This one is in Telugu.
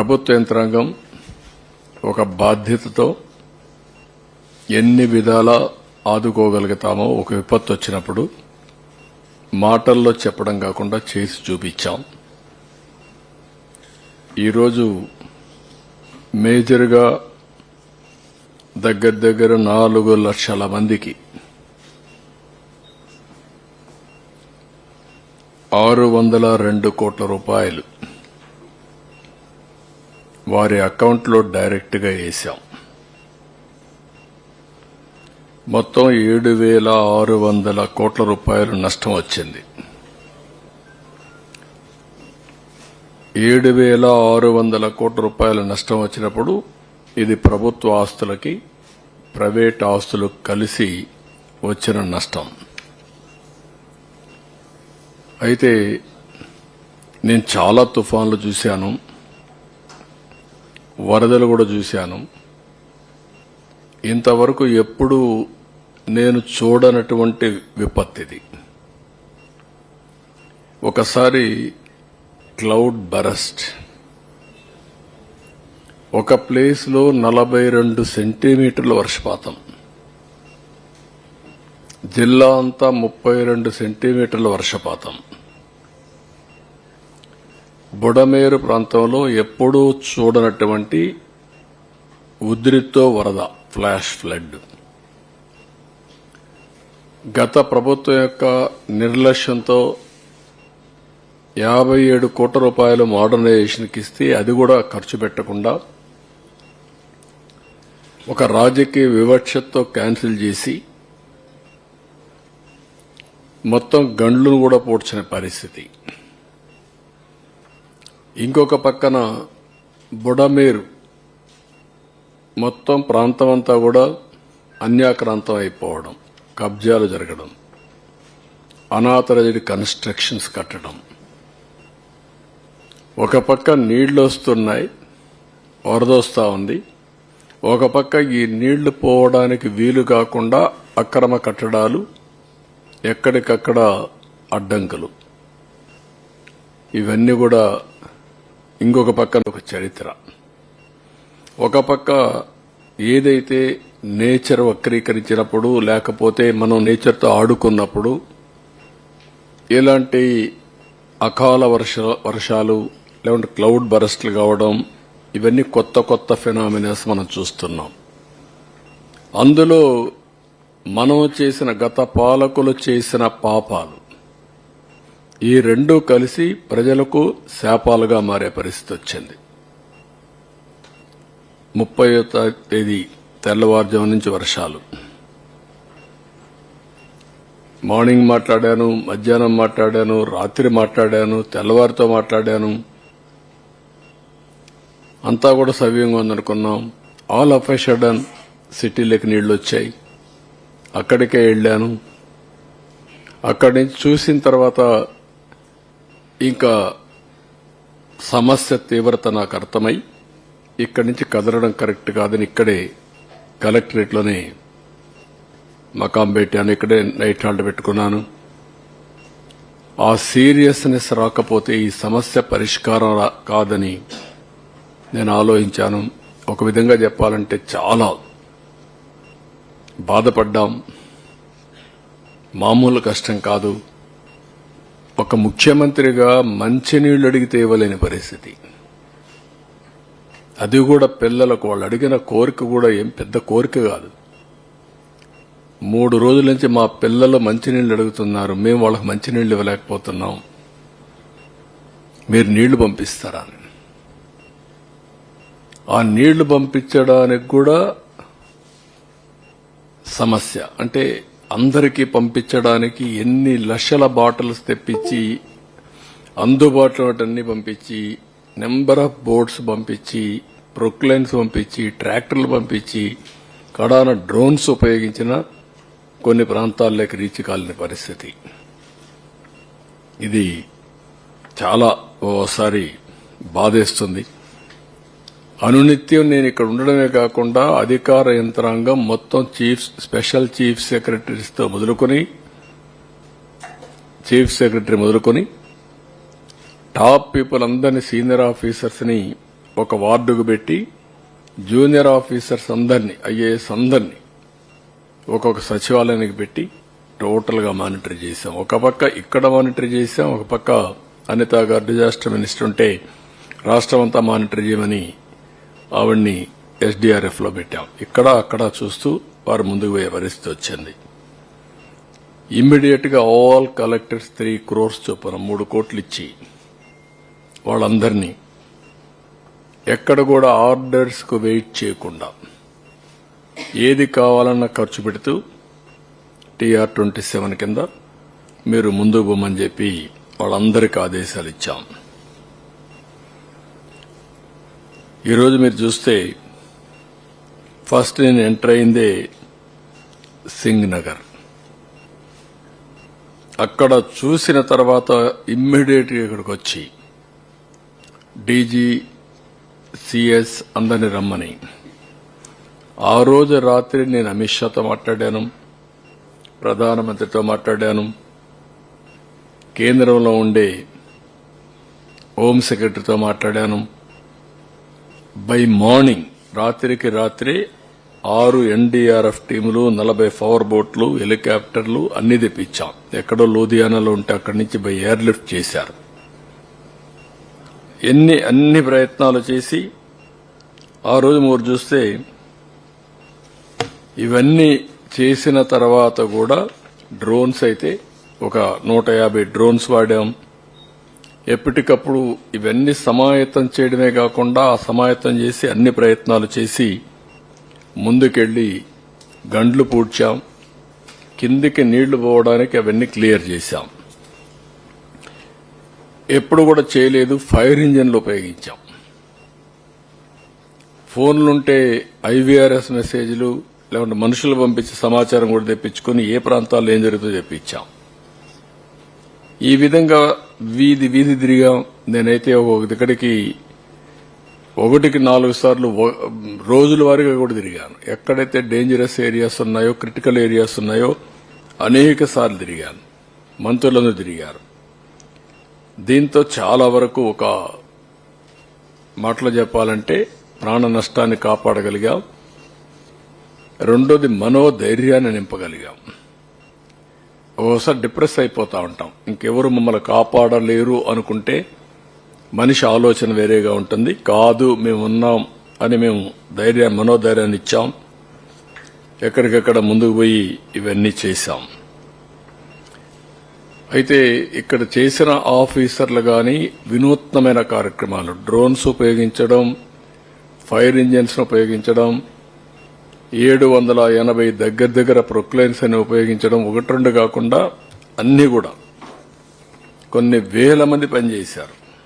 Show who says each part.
Speaker 1: ప్రభుత్వ యంత్రాంగం ఒక బాధ్యతతో ఎన్ని విధాలా ఆదుకోగలుగుతామో ఒక విపత్తు వచ్చినప్పుడు మాటల్లో చెప్పడం కాకుండా చేసి చూపించాం. ఈరోజు మేజర్గా దగ్గర దగ్గర నాలుగు లక్షల మందికి ఆరు వందల రెండు కోట్ల రూపాయలు వారి అకౌంట్లో డైరెక్ట్గా వేశాం. మొత్తం ఏడు వేల ఆరు వందల కోట్ల రూపాయలు నష్టం వచ్చింది. ఏడు వేల ఆరు వందల కోట్ల రూపాయల నష్టం వచ్చినప్పుడు ఇది ప్రభుత్వ ఆస్తులకి ప్రైవేట్ ఆస్తులు కలిసి వచ్చిన నష్టం. అయితే నేను చాలా తుఫాన్లు చూశాను. వరదలు కూడా చూశాను. ఇంతవరకు ఎప్పుడు నేను చూడనటువంటి విపత్తిది ఒకసారి క్లౌడ్ బరస్ట్. ఒక ప్లేస్లో నలభై రెండు సెంటీమీటర్ల వర్షపాతం. జిల్లా అంతా ముప్పై రెండు సెంటీమీటర్ల వర్షపాతం. బుడమేరు ప్రాంతంలో ఎప్పుడూ చూడనటువంటి ఉద్రిక్తో వరద ఫ్లాష్ ఫ్లడ్. గత ప్రభుత్వం యొక్క నిర్లక్ష్యంతో యాభై ఏడు కోట్ల రూపాయలు మోడర్నైజేషన్కి ఇస్తే అది కూడా ఖర్చు పెట్టకుండా ఒక రాజకీయ వివక్షతో క్యాన్సిల్ చేసి మొత్తం గండ్లను కూడా పూడ్చిన పరిస్థితి. ఇంకొక పక్కన బుడమేరు. మొత్తం ప్రాంతం అంతా కూడా అన్యాక్రాంతం అయిపోవడం కబ్జాలు జరగడం అనాథరైజ్డ్ కన్స్ట్రక్షన్స్ కట్టడం. ఒక పక్క నీళ్ళు వస్తున్నాయి వరదొస్తా ఉంది. ఒక పక్క ఈ నీళ్ళు పోవడానికి వీలు కాకుండా అక్రమ కట్టడాలు ఎక్కడికక్కడ అడ్డంకులు. ఇవన్నీ కూడా ఇంకొక పక్కన ఒక చరిత్ర. ఒక పక్క ఏదైతే నేచర్ వక్రీకరించినప్పుడు లేకపోతే మనం నేచర్తో ఆడుకున్నప్పుడు ఇలాంటి అకాల వర్ష వర్షాలు లేకుంటే క్లౌడ్ బరస్ట్లు కావడం ఇవన్నీ కొత్త కొత్త ఫినామినాస్ మనం చూస్తున్నాం. అందులో మనం చేసిన గత పాలకులు చేసిన పాపాలు ఈ రెండూ కలిసి ప్రజలకు శాపాలుగా మారే పరిస్థితి వచ్చింది. ముప్పై తేదీ తెల్లవారుజాము నుంచి వర్షాలు. మార్నింగ్ మాట్లాడాను మధ్యాహ్నం మాట్లాడాను రాత్రి మాట్లాడాను తెల్లవారితో మాట్లాడాను. అంతా కూడా సవ్యంగా ఉందనుకున్నాం. ఆల్ ఆఫ్ ఎ షడన్ సిటీలోకి నీళ్ళు వచ్చాయి. అక్కడికే వెళ్ళాను. అక్కడి నుంచి చూసిన తర్వాత ఇంకా సమస్య తీవ్రత నాకు అర్థమై ఇక్కడి నుంచి కదలడం కరెక్ట్ కాదని ఇక్కడే కలెక్టరేట్లోనే మకాం పెట్టాను ఇక్కడే నైట్ హాల్ట్ పెట్టుకున్నాను. ఆ సీరియస్నెస్ రాకపోతే ఈ సమస్య పరిష్కారం కాదని నేను ఆలోచించాను. ఒక విధంగా చెప్పాలంటే చాలా బాధపడ్డాం. మామూలు కష్టం కాదు. ఒక ముఖ్యమంత్రిగా మంచినీళ్ళు అడిగితే ఇవ్వలేని పరిస్థితి. అది కూడా పిల్లలకు వాళ్ళు అడిగిన కోరిక కూడా ఏం పెద్ద కోరిక కాదు. మూడు రోజుల నుంచి మా పిల్లలు మంచినీళ్ళు అడుగుతున్నారు. మేము వాళ్ళకి మంచినీళ్ళు ఇవ్వలేకపోతున్నాం. మీరు నీళ్ళు పంపిస్తారా అని. ఆ నీళ్ళు పంపించడానికి కూడా సమస్య. అంటే అందరికీ పంపించడానికి ఎన్ని లక్షల బాటిల్స్ తెప్పించి అందుబాటులో అన్ని పంపించి నెంబర్ ఆఫ్ బోట్స్ పంపించి ప్రొక్లైన్స్ పంపించి ట్రాక్టర్లు పంపించి కడాన డ్రోన్స్ ఉపయోగించిన కొన్ని ప్రాంతాల్లోకి రీచ్ కాలని పరిస్థితి. ఇది చాలా ఓసారి బాధేస్తుంది. అనునిత్యం నేను ఇక్కడ ఉండడమే కాకుండా అధికార యంత్రాంగం మొత్తం చీఫ్ స్పెషల్ చీఫ్ సెక్రటరీస్తో మొదలుకొని చీఫ్ సెక్రటరీ మొదలుకొని టాప్ పీపుల్ అందరినీ సీనియర్ ఆఫీసర్స్ని ఒక వార్డుకు పెట్టి జూనియర్ ఆఫీసర్స్ అందరినీ ఐఏఎస్ అందరినీ ఒక్కొక్క సచివాలయానికి పెట్టి టోటల్గా మానిటర్ చేశాం. ఒక పక్క ఇక్కడ మానిటర్ చేశాం ఒక పక్క అనిత గారు డిజాస్టర్ మినిస్టర్ ఉంటే రాష్ట్రం అంతా మానిటర్ చేయమని ఆవిడ్ని ఎస్డీఆర్ఎఫ్లో పెట్టాం. ఇక్కడ అక్కడ చూస్తూ వారు ముందుకు పోయే పరిస్థితి వచ్చింది. ఇమ్మీడియట్గా ఆల్ కలెక్టర్స్ త్రీ క్రోర్స్ చొప్పున మూడు కోట్లు ఇచ్చి వాళ్ళందరినీ ఎక్కడ కూడా ఆర్డర్స్కు వెయిట్ చేయకుండా ఏది కావాలన్నా ఖర్చు పెడుతూ టీఆర్ ట్వంటీ సెవెన్ కింద మీరు ముందుకు పోమని చెప్పి వాళ్ళందరికీ ఆదేశాలు ఇచ్చాం. ఈరోజు మీరు చూస్తే ఫస్ట్ నేను ఎంటర్ అయిందే సింగ్ నగర్. అక్కడ చూసిన తర్వాత ఇమ్మీడియట్గా ఇక్కడికి వచ్చి డీజీ సిఎస్ అందరిని రమ్మని. ఆ రోజు రాత్రి నేను అమిత్ షాతో మాట్లాడాను ప్రధానమంత్రితో మాట్లాడాను. కేంద్రంలో ఉండే హోం సెక్రటరీతో మాట్లాడాను. బై మార్నింగ్ రాత్రికి రాత్రి ఆరు ఎన్డీఆర్ఎఫ్ టీములు నలభై పవర్ బోట్లు హెలికాప్టర్లు అన్ని తెప్పించాం. ఎక్కడో లూధియానాలో ఉంటే అక్కడి నుంచి బై ఎయిర్ లిఫ్ట్ చేశారు. ఎన్ని అన్ని ప్రయత్నాలు చేసి ఆ రోజు మీరు చూస్తే ఇవన్నీ చేసిన తర్వాత కూడా డ్రోన్స్ అయితే ఒక నూట యాభై డ్రోన్స్ వాడాం. ఎప్పటికప్పుడు ఇవన్నీ సమాయత్తం చేయడమే కాకుండా సమాయత్తం చేసి అన్ని ప్రయత్నాలు చేసి ముందుకెళ్ళి గండ్లు పూడ్చాం. కిందికి నీళ్ళు పోవడానికి అవన్నీ క్లియర్ చేశాం. ఎప్పుడు కూడా చేయలేదు ఫైర్ ఇంజన్లు ఉపయోగించాం. ఫోన్లుంటే ఐవీఆర్ఎస్ మెసేజ్లు లేకుంటే మనుషులు పంపించే సమాచారం కూడా తెప్పించుకొని ఏ ప్రాంతాల్లో ఏం జరుగుతుందో తెప్పించాం. ఈ విధంగా వీధి వీధి తిరిగాం నేనైతే ఒక దగ్గరికి ఒకటికి నాలుగు సార్లు రోజుల వారీగా కూడా తిరిగాను. ఎక్కడైతే డేంజరస్ ఏరియాస్ ఉన్నాయో క్రిటికల్ ఏరియాస్ ఉన్నాయో అనేక సార్లు తిరిగాను. మంత్రులను తిరిగారు. దీంతో చాలా వరకు ఒక మాటలో చెప్పాలంటే ప్రాణ నష్టాన్ని కాపాడగలిగాం. రెండోది మనోధైర్యాన్ని నింపగలిగాం. ఓసారి డిప్రెస్ అయిపోతా ఉంటాం. ఇంకెవరు మమ్మల్ని కాపాడలేరు అనుకుంటే మనిషి ఆలోచన వేరేగా ఉంటుంది. కాదు మేము ఉన్నాం అని మేము ధైర్యం మనోధైర్యాన్ని ఇచ్చాం. ఎక్కడికెక్కడ ముందుకు పోయి ఇవన్నీ చేశాం. అయితే ఇక్కడ చేసిన ఆఫీసర్లు గాని వినూత్నమైన కార్యక్రమాలు డ్రోన్స్ ఉపయోగించడం ఫైర్ ఇంజిన్స్ ఉపయోగించడం ఏడు వందల ఎనభై దగ్గర దగ్గర ప్రొక్లైన్స్ అని ఉపయోగించడం ఒకటి రెండు కాకుండా అన్ని కూడా. కొన్ని వేల మంది పనిచేశారు.